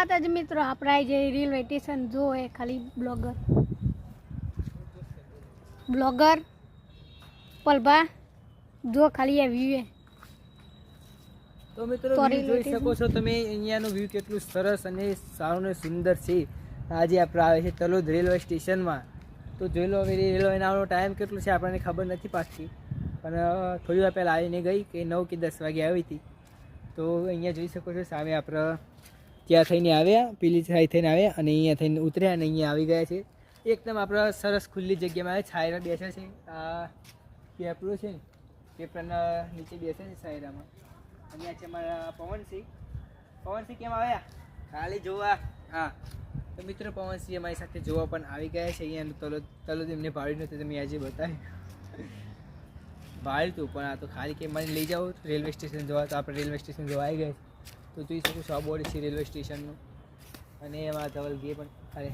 માતાજી મિત્રો આપણા જે રેલવે સ્ટેશન જો એ ખાલી બ્લોગર. બ્લોગર પલભા જો ખાલી એ. વ્યૂ તો મિત્રો જોઈ શકો છો તમે અહીંયાનું વ્યૂ કેટલું સરસ અને સારું ને સુંદર છે. આજે આપણે આવે છે તલોદ રેલવે સ્ટેશનમાં. તો જોઈ લો હવે રેલવે આવવાનો ટાઈમ કેટલો છે આપણને ખબર નથી પાછી પણ થોડી વાર પહેલાં આવીને ગઈ કે નવ કે દસ વાગે આવી હતી. તો અહીંયા જોઈ શકો છો સામે આપણે ત્યાં થઈને આવ્યા, પેલી સાઈડ થઈને આવ્યા અને અહીંયા થઈને ઉતર્યા અને અહીંયા આવી ગયા છે. એકદમ આપણે સરસ ખુલ્લી જગ્યામાં આવે, છાયરા બેસે છે. આ પેપરું છે ને, પેપરના નીચે બેસે છે છાયરામાં. આ છે મારા પવનસિંહ પવનસિંહ કેમ આવ્યા? ખાલી જોવા. હા. તો મિત્રો પવનસિંહ અમારી સાથે જોવા પણ આવી ગયા છે. અહીંયા તલો તલો એમને ભાડ્યું નથી, તમે આજે બતાવી ભાડ્યું હતું પણ આ તો ખાલી કે મને લઈ જાઓ, રેલવે સ્ટેશન જોવા. તો આપણે રેલવે સ્ટેશન જોવા આવી ગયા તો જોઈ શકું છો આ બોર્ડ છે રેલવે સ્ટેશનનું. અને એમાં ધવલ ગે પણ અરે.